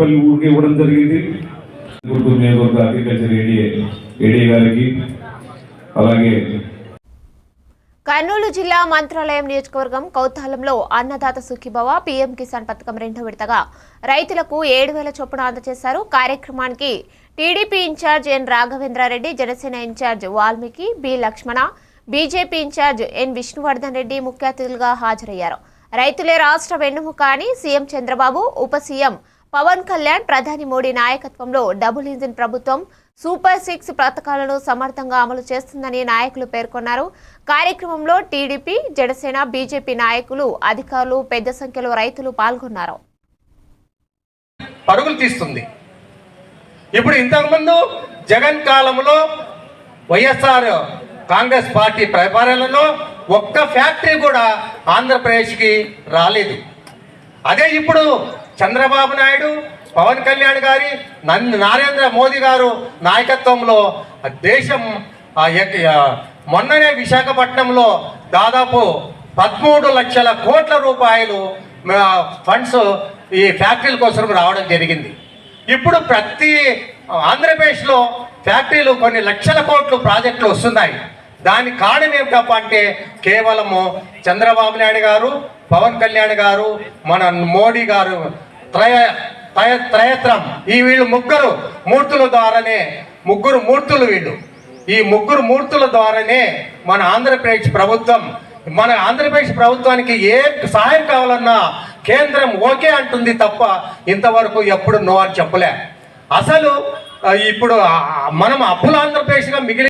రూపాయలు ఊరికి ఇవ్వడం జరిగింది. గుంటూరు నియోజకవర్గ అగ్రికల్చర్ ఏడీఏ ఏడీఏ గారికి అలాగే కర్నూలు జిల్లా మంత్రాలయం నియోజకవర్గం కౌతాలంలో అన్నదాత సుఖీభవ పీఎం కిసాన్ పథకం రెండో విడతగా రైతులకు ఏడు వేల చొప్పున అందజేశారు. కార్యక్రమానికి TDP in-charge N Raghavendra Reddy Janasena in-charge Valmiki B Lakshmana BJP in-charge N Vishnuvardhan Reddy ముఖ్య అతిథులుగా హాజరయ్యారు. రైతులే రాష్ట్ర వెన్నుముక అని సీఎం చంద్రబాబు ఉప సీఎం పవన్ కళ్యాణ్ ప్రధాని మోడీ నాయకత్వంలో డబుల్ ఇంజిన్ ప్రభుత్వం సూపర్ సిక్స్ పథకాలను సమర్థంగా అమలు చేస్తుందని నాయకులు పేర్కొన్నారు. కార్యక్రమంలో టీడీపీ జనసేన బీజేపీ నాయకులు అధికారులు పెద్ద సంఖ్యలో రైతులు పాల్గొన్నారు. పరుగులు తీస్తుంది. ఇప్పుడు ఇంతకుముందు జగన్ కాలంలో వైఎస్ఆర్ కాంగ్రెస్ పార్టీ పరిపాలనలో ఒక్క ఫ్యాక్టరీ కూడా ఆంధ్రప్రదేశ్కి రాలేదు. అదే ఇప్పుడు చంద్రబాబు నాయుడు పవన్ కళ్యాణ్ గారి నరేంద్ర మోదీ గారు నాయకత్వంలో దేశం ఆ మొన్ననే విశాఖపట్నంలో దాదాపు పదమూడు లక్షల కోట్ల రూపాయలు ఫండ్స్ ఈ ఫ్యాక్టరీల కోసం రావడం జరిగింది. ఇప్పుడు ప్రతి ఆంధ్రప్రదేశ్లో ఫ్యాక్టరీలు కొన్ని లక్షల కోట్లు ప్రాజెక్టులు వస్తున్నాయి. దాని కారణం ఏమిటప్ప అంటే కేవలము చంద్రబాబు నాయుడు గారు పవన్ కళ్యాణ్ గారు మన మోడీ గారు త్రయ త్రయ త్రయత్రం. ఈ వీళ్ళు ముగ్గురు మూర్తుల ద్వారానే ముగ్గురు మూర్తులు వీళ్ళు. ఈ ముగ్గురు మూర్తుల ద్వారానే మన ఆంధ్రప్రదేశ్ ప్రభుత్వం మన ఆంధ్రప్రదేశ్ ప్రభుత్వానికి ఏ సహాయం కావాలన్నా కేంద్రం ఓకే అంటుంది తప్ప ఇంతవరకు ఎప్పుడు నో అని చెప్పలే. అసలు ఇప్పుడు మనం అప్పుల ఆంధ్రప్రదేశ్గా మిగిలి